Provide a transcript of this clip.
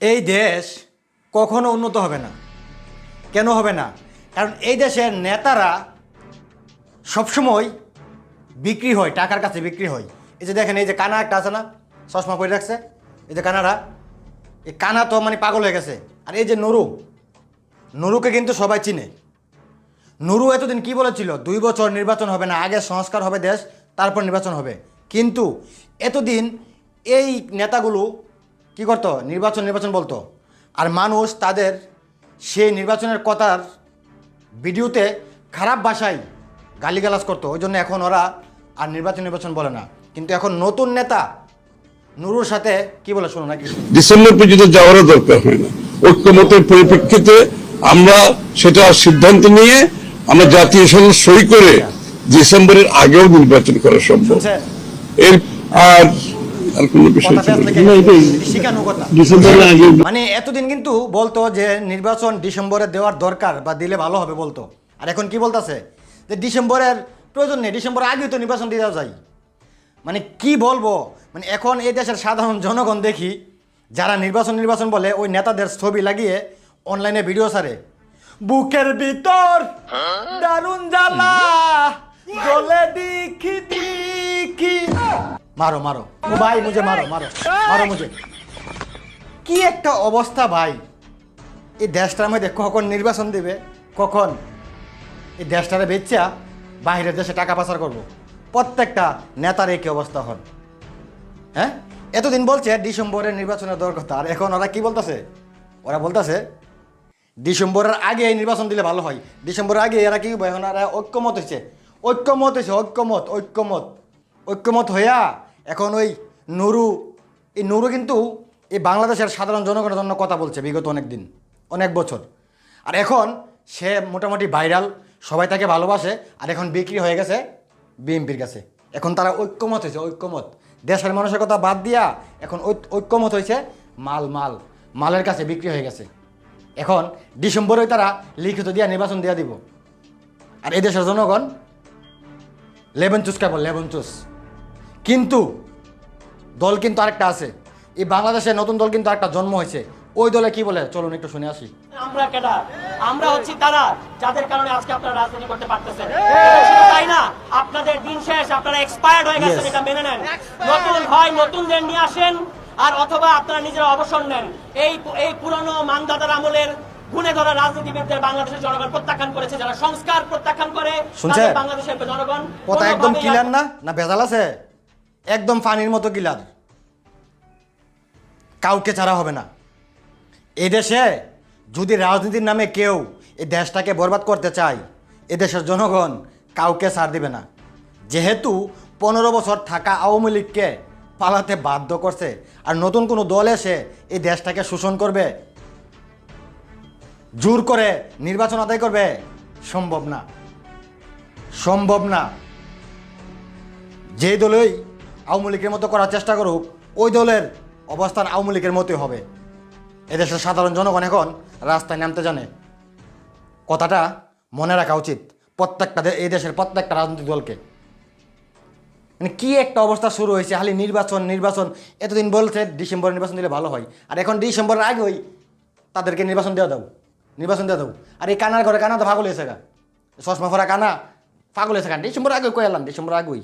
এই দেশ কখনো উন্নত হবে না। কেন হবে না? কারণ এই দেশের নেতারা সবসময় বিক্রি হয়, টাকার কাছে বিক্রি হয়। এই যে দেখেন, এই যে কানা একটা আছে না, চশমা পরে রাখছে। এই যে কানারা, এই কানা তো মানে পাগল হয়ে গেছে। আর এই যে নুরু, নুরুকে কিন্তু সবাই চিনে। নুরু এতদিন কি বলেছিল? দুই বছর নির্বাচন হবে না, আগে সংস্কার হবে দেশ, তারপর নির্বাচন হবে। কিন্তু এতদিন এই নেতাগুলো কি করতো? নির্বাচন নির্বাচন বলতো। আর মানুষ তাদের সেই নির্বাচনের কথার ভিডিওতে খারাপ ভাষায় গালিগালাজ করতো। ওই জন্য এখন ওরা আর নির্বাচন নির্বাচন বলে না। কিন্তু এখন নতুন নেতা নুরুর সাথে কি বলে শোনো নাকি? ডিসেম্বর পর্যন্ত যাওয়ারও দরকার হয় না। ঐক্যমতের পরিপ্রেক্ষিতে আমরা সেটা সিদ্ধান্ত নিয়ে আমরা জাতীয় সংসদ সই করে ডিসেম্বরের আগেও নির্বাচন করা সম্ভব। এর আর আর কোনো বিষয় কথা ছিল পেঁচ না। লেগে শিখানো কথা ডিসেম্বরের আগে মানে এতদিন কিন্তু বলতো যে নির্বাচন ডিসেম্বরে দেওয়ার দরকার বা দিলে ভালো হবে বলতো। আর এখন কি বলতাছে? যে ডিসেম্বরের প্রয়োজন নেই ডিসেম্বরের আগেই তো নির্বাচন দিয়ে দেওয়া যায় মানে কি বলব? মানে এখন এই দেশের সাধারণ জনগণ দেখি যারা নির্বাচন নির্বাচন বলে ওই নেতাদের ছবি লাগিয়ে অনলাইনে ভিডিও ছাড়ে। বুকের ভিতর দারুণ মারো মারো। ও ভাই মুঝে মারো মারো। মারো মুঝে। কি একটা অবস্থা ভাই। এই দেশটার মধ্যে কখন নির্বাচন দেবে? কখন? এই দেশটারে বেচা বাইরের দেশে টাকা পাচার করব। প্রত্যেকটা নেতার একই অবস্থা হন। হ্যাঁ? এতদিন বলছে ডিসেম্বরের নির্বাচনের দরকার আর এখন ওরা কি বলতেছে? ওরা বলতেছে, ডিসেম্বরের আগে এই নির্বাচন দিলে ভালো হয়। ডিসেম্বরের আগে এরা কি? এখন এরা ঐক্যমত হয়েছে ঐক্যমত হয়েছে ঐক্যমত ঐক্যমত। ঐক্যমত হইয়া এখন ওই নুরু, এই নুরু কিন্তু এই বাংলাদেশের সাধারণ জনগণের জন্য কথা বলছে বিগত অনেক দিন অনেক বছর। আর এখন সে মোটামুটি ভাইরাল, সবাই তাকে ভালোবাসে, আর এখন বিক্রি হয়ে গেছে বিএনপির কাছে। এখন তারা ঐক্যমত হয়েছে, ঐক্যমত। দেশের মানুষের কথা বাদ দিয়া এখন ঐক্যমত হয়েছে মাল মাল, মালের কাছে বিক্রি হয়ে গেছে। এখন ডিসেম্বরে তারা লিখিত দিয়া নির্বাচন দিয়া দিব। আর এই দেশের জনগণ লেবন চুস কেবল লেবন চুস কিন্তু দল কিন্তু আরেকটা আছে। এই বাংলাদেশে নতুন দল কিন্তু আরেকটা জন্ম হয়েছে। ওই দলে কি বলে? চলুন একটু শুনে আসি। আমরা কেডা আমরা হচ্ছি তারা যাদের কারণে আজকে আপনারা রাজনীতি করতে পারতেছেন। তাই না আপনাদের দিন শেষ আপনারা এক্সপায়ার্ড হয়ে গেছেন এটা মেনে নেন। নতুন হয় নতুনদের নিয়ে আসেন আর অথবা আপনারা নিজেরা অবসর নেন। এই এই পুরনো মানদাদার আমলের গুণে ধরা রাজনীতিবিদদের বাংলাদেশের জনগণ প্রত্যাখ্যান করেছে। যারা সংস্কার প্রত্যাখ্যান করে? বাংলাদেশের জনগণ কথা একদম ক্লিয়ার না? না ভেজাল আছে? একদম পানির মতো ক্লিয়ার কাউকে ছাড়া হবে না। এই দেশে যদি রাজনীতির নামে কেউ এই দেশটাকে বরবাদ করতে চায়, এ দেশের জনগণ কাউকে ছাড় দিবে না। যেহেতু পনেরো বছর থাকা আওয়ামী লীগকে পালাতে বাধ্য করছে আর নতুন কোনো দল এসে এই দেশটাকে শোষণ করবে, জোর করে নির্বাচন আদায় করবে, সম্ভব না। সম্ভব না। যে দলই আওয়ামী লীগের মতো করার চেষ্টা করুক, ওই দলের অবস্থান আওয়ামী লীগের মতোই হবে। এদেশের সাধারণ জনগণ এখন রাস্তায় নামতে জানে। কথাটা মনে রাখা উচিত প্রত্যেকটা এই দেশের প্রত্যেকটা রাজনৈতিক দলকে। মানে কি একটা অবস্থা শুরু হয়েছে, খালি নির্বাচন নির্বাচন। এতদিন বলছে ডিসেম্বরে নির্বাচন দিলে ভালো হয়। আর এখন ডিসেম্বরের আগেই তাদেরকে নির্বাচন দেওয়া দাও, নির্বাচন দেওয়া দাও। আর এই কানার ঘরে কানা তো পাগল হয়েছে গা। চশমা ফরা কানা পাগল হয়েছে গা। ডিসেম্বর আগে কয়ে এলাম, ডিসেম্বর আগেই।